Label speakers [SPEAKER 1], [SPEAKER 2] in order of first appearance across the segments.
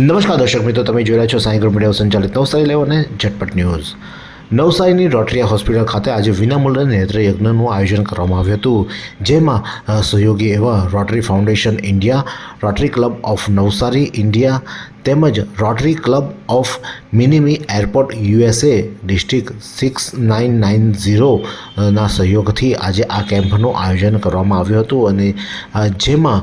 [SPEAKER 1] નમસ્કાર દર્શક મિત્રો, તમે જોઈ રહ્યા છો સાંઈ ગ્રુપ મીડિયા સંચાલિત નવસારી લેવ અને ઝટપટ ન્યૂઝ. નવસારીની રોટરિયા હોસ્પિટલ ખાતે આજે વિનામૂલ્ય નેત્ર યજ્ઞનું આયોજન કરવામાં આવ્યું હતું, જેમાં સહયોગી એવા Rotary Foundation India Rotary Club of Navsari India તેમજ Rotary Club of Miami Airport USA district six nine nine ઝીરોના સહયોગથી આજે આ કેમ્પનું આયોજન કરવામાં આવ્યું હતું અને જેમાં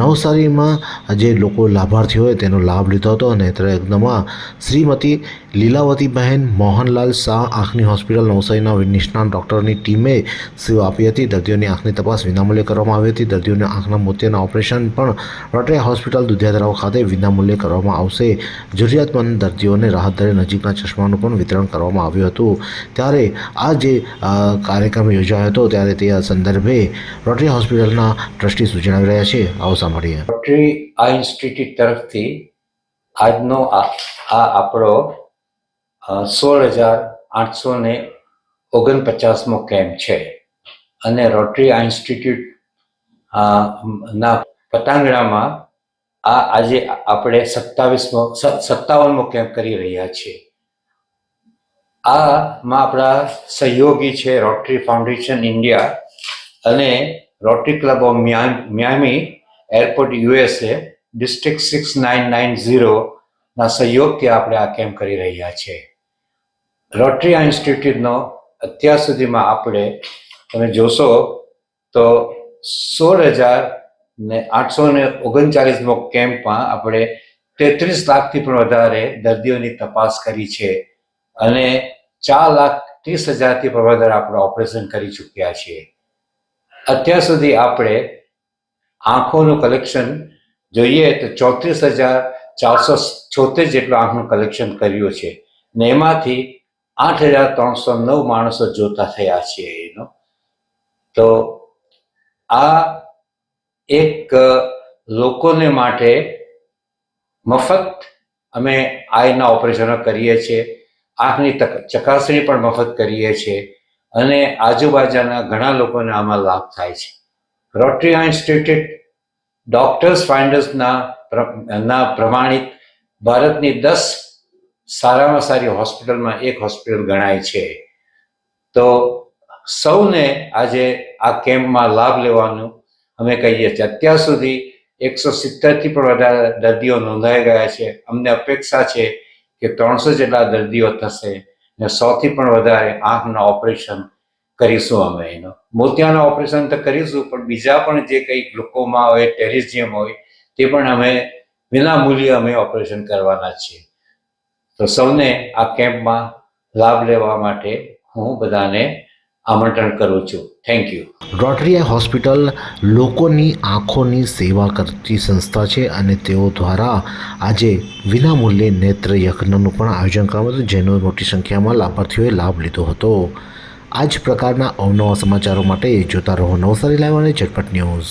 [SPEAKER 1] નવસારીમાં જે લોકો લાભાર્થી હોય તેનો લાભ લીધો હતો અને યજ્ઞમાં શ્રીમતી લીલાવતીબહેન મોહનલાલ શાહ આંખની હોસ્પિટલ નવસારીના નિષ્ણાત ડૉક્ટરની ટીમે સેવા આપી હતી. દર્દીઓની આંખની તપાસ વિનામૂલ્યે કરવામાં આવી હતી. દર્દીઓને આંખના મોતિયાના ઓપરેશન પણ રોટરી હોસ્પિટલ દુધિયાતરાવ ખાતે વિનામૂલ્યે કરવામાં આવશે. જરૂરિયાતમંદ દર્દીઓને રાહત દરે નજીકના ચશ્માનું પણ વિતરણ કરવામાં આવ્યું હતું. ત્યારે આ જે કાર્યક્રમ યોજાયો હતો, ત્યારે તે સંદર્ભે રોટરી હોસ્પિટલના ટ્રસ્ટી સૂચનાવી રહ્યા છે. આવો સાંભળીએ.
[SPEAKER 2] રોટરી આ ઇન્સ્ટિટ્યૂટ તરફથી આજનો આ આપણો સોળ હજાર આઠસો ને ઓગણપચાસમો કેમ્પ છે. અને રોટરી આ ઇન્સ્ટિટ્યૂટ ના પટાંગણામાં આ આજે આપણે સત્તાવીસમો સત્તાવનમો કેમ્પ કરી રહ્યા છીએ. આમાં આપણા સહયોગી છે રોટરી ફાઉન્ડેશન ઇન્ડિયા અને Rotary Club of Miami Airport USA district six nine nine ઝીરોના સહયોગથી આપણે આ કેમ્પ કરી રહ્યા છીએ રોટરી ઇન્સ્ટિટ્યૂટનો અત્યાર સુધીમાં આપણે, તમે જોશો તો સોળ હજાર ને આઠસો ને ઓગણચાલીસમો કેમ્પમાં આપણે તેત્રીસ લાખથી પણ વધારે દર્દીઓની તપાસ કરી છે અને ચાર લાખ ત્રીસ હજારથી પણ વધારે આપણે ઓપરેશન કરી ચૂક્યા છીએ. અત્યાર સુધી આપણે આંખોનું કલેક્શન જોઈએ તો ચોત્રીસ હજાર ચારસો છોતેર જેટલું આંખનું કલેક્શન કર્યું છે ને એમાંથી આઠ હજાર ત્રણસો નવ માણસો જોતા થયા છે એનો. તો આ એક લોકોને માટે મફત અમે આઈના ઓપરેશનો કરીએ છીએ. આંખની ચકાસણી પણ મફત કરીએ છીએ અને આજુબાજુના ઘણા લોકોને આમાં લાભ થાય છે. રોટરી ઇન્સ્ટિટ્યૂટ ડોક્ટર્સ ફાઇન્ડર્સના ના પ્રમાણિત ભારતની દસ સારામાં સારી હોસ્પિટલમાં એક હોસ્પિટલ ગણાય છે. તો સૌને આજે આ કેમ્પમાં લાભ લેવાનું અમે કહીએ છીએ. અત્યાર સુધી એકસો સિત્તેરથી પણ વધારે દર્દીઓ નોંધાઈ ગયા છે. અમને અપેક્ષા છે કે ત્રણસો જેટલા દર્દીઓ થશે ને સોથી પણ વધારે આંખના ઓપરેશન કરીશું અમે એનો. મોતિયાના ઓપરેશન તો કરીશું, પણ બીજા પણ જે કંઈ ગ્લુકોમા હોય, ટેરિઝિયમ હોય, તે પણ અમે વિના મૂલ્યે અમે ઓપરેશન કરવાના છીએ. તો સૌને આ કેમ્પમાં લાભ લેવા માટે હું બધાને આમંત્રણ કરું છું. થેન્ક યુ
[SPEAKER 1] રોટરી હોસ્પિટલ લોકોની આંખોની સેવા કરતી સંસ્થા છે અને તેઓ દ્વારા આજે વિનામૂલ્યે નેત્ર યજ્ઞનું પણ આયોજન કરવામાં હતું, જેનો મોટી સંખ્યામાં લાભાર્થીઓએ લાભ લીધો હતો. આ જ પ્રકારના અવનવા સમાચારો માટે જોતા રહો નવસારી લાઈવ અને ઝટપટ ન્યૂઝ.